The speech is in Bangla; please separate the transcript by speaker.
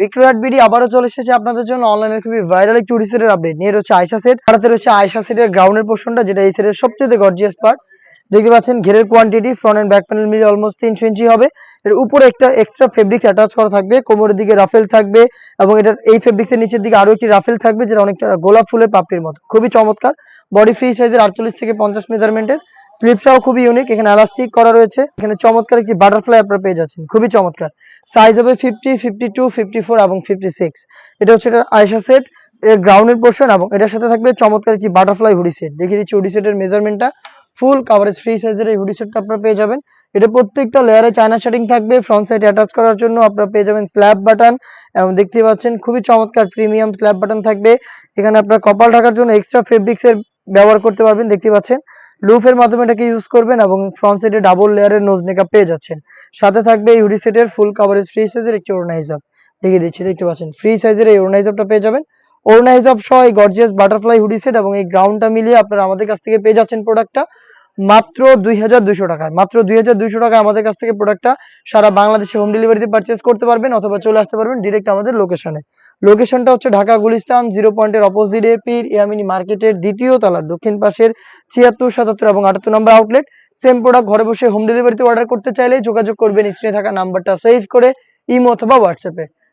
Speaker 1: বিক্রয়াট বিডি আবারও চলে এসেছে আপনাদের জন্য। অনলাইনে খুবই ভাইরাল একটি উডি সেটের আপডেট নিয়ে রয়েছে আয়সা সেট ভারতের রয়েছে আয়সা সেটের গ্রাউন্ডের পোর্শনটা যেটা এই সেটের সবচেয়ে গর্জিয়াস পার্ট দেখতে পাচ্ছেন, ঘেরের quantity front end back panel মিলিয়ে অলমোস্ট তিনশো ইঞ্চি হবে। এর উপরে একটা এক্সট্রা ফেব্রিক অ্যাটাচ করা থাকবে, কোমরের দিকে রাফেল থাকবে এবং এটার এই ফেব্রিক্সের নিচের দিকে আরও একটি রাফেল থাকবে, যেটা অনেকটা গোলাপ ফুলের পাপড়ির মতো। খুবই চমৎকার। বডি ফ্রি সাইজের আটচল্লিশ থেকে পঞ্চাশ মেজারমেন্টের স্লিপটাও খুবই ইউনিক এখানে এলাস্টিক করা রয়েছে। এখানে চমৎকার একটি বাটারফ্লাই আপনারা পেয়ে যাচ্ছেন, খুবই চমৎকার। সাইজ হবে fifty fifty two fifty four এবং ফিফটি সিক্স এটা হচ্ছে এটা আয়সা সেট এর গ্রাউন্ডের পোর্শন এবং এটার সাথে থাকবে চমৎকার একটি বাটারফ্লাই হুডি সেট দেখিয়ে দিচ্ছি হুডি সেটের মেজারমেন্টটা ফুল কাভারেজ ফ্রি সাইজের এই হুডি সেটটা আপনারা পেয়ে যাবেন। এটা প্রত্যেকটা লেয়ারে চায়না শার্টিং থাকবে। ফ্রন্ট সাইড অ্যাটাচ করার জন্য আপনারা পেয়ে যাবেন স্ল্যাব বাটন এবং দেখতে পাচ্ছেন, খুবই চমৎকার প্রিমিয়াম স্ল্যাব বাটন থাকবে। এখানে আপনার কপাল ঢাকার জন্য এক্সট্রা ফেব্রিক্স এর ব্যবহার করতে পারবেন দেখতে পাচ্ছেন। লুফের মাধ্যমে এটাকে ইউজ করবেন এবং ফ্রন্ট সাইডে ডাবল লেয়ারের নোজ মেকআপ পেয়ে যাচ্ছেন। সাথে থাকবে এই হুডি সেটের ফুল কাভারেজ ফ্রি সাইজের একটি হিসাব দেখিয়ে দিচ্ছি, দেখতে পাচ্ছেন ফ্রি সাইজের এই হিসাবটা পেয়ে যাবেন। ওড়না হিসাব সহ এই গর্জিয়াস বাটারফ্লাই হুডি সেট এবং এই গ্রাউন্ডটা মিলিয়ে আপনারা আমাদের কাছ থেকে পেয়ে যাচ্ছেন প্রোডাক্টটা মাত্র দুই হাজার দুইশো টাকায়। মাত্র দুই হাজার দুইশো টাকায় আমাদের কাছ থেকে প্রোডাক্টটা সারা বাংলাদেশে হোম ডেলিভারিতে পারচেস করতে পারবেন অথবা চলে আসতে পারবেন ডিরেক্ট আমাদের লোকেশনে লোকেশনটা হচ্ছে ঢাকা গুলিস্তান জিরো পয়েন্টের অপোজিটে পীর ইয়ামিনী মার্কেটের দ্বিতীয় তলার দক্ষিণ পাশের ছিয়াত্তর, সাতাত্তর এবং আটাত্তর নম্বর আউটলেট সেম প্রোডাক্ট ঘরে বসে হোম ডেলিভারিতে অর্ডার করতে চাইলে যোগাযোগ করবেন। স্ক্রিনে থাকা নাম্বারটা সেভ করে ইমো অথবা হোয়াটসঅ্যাপে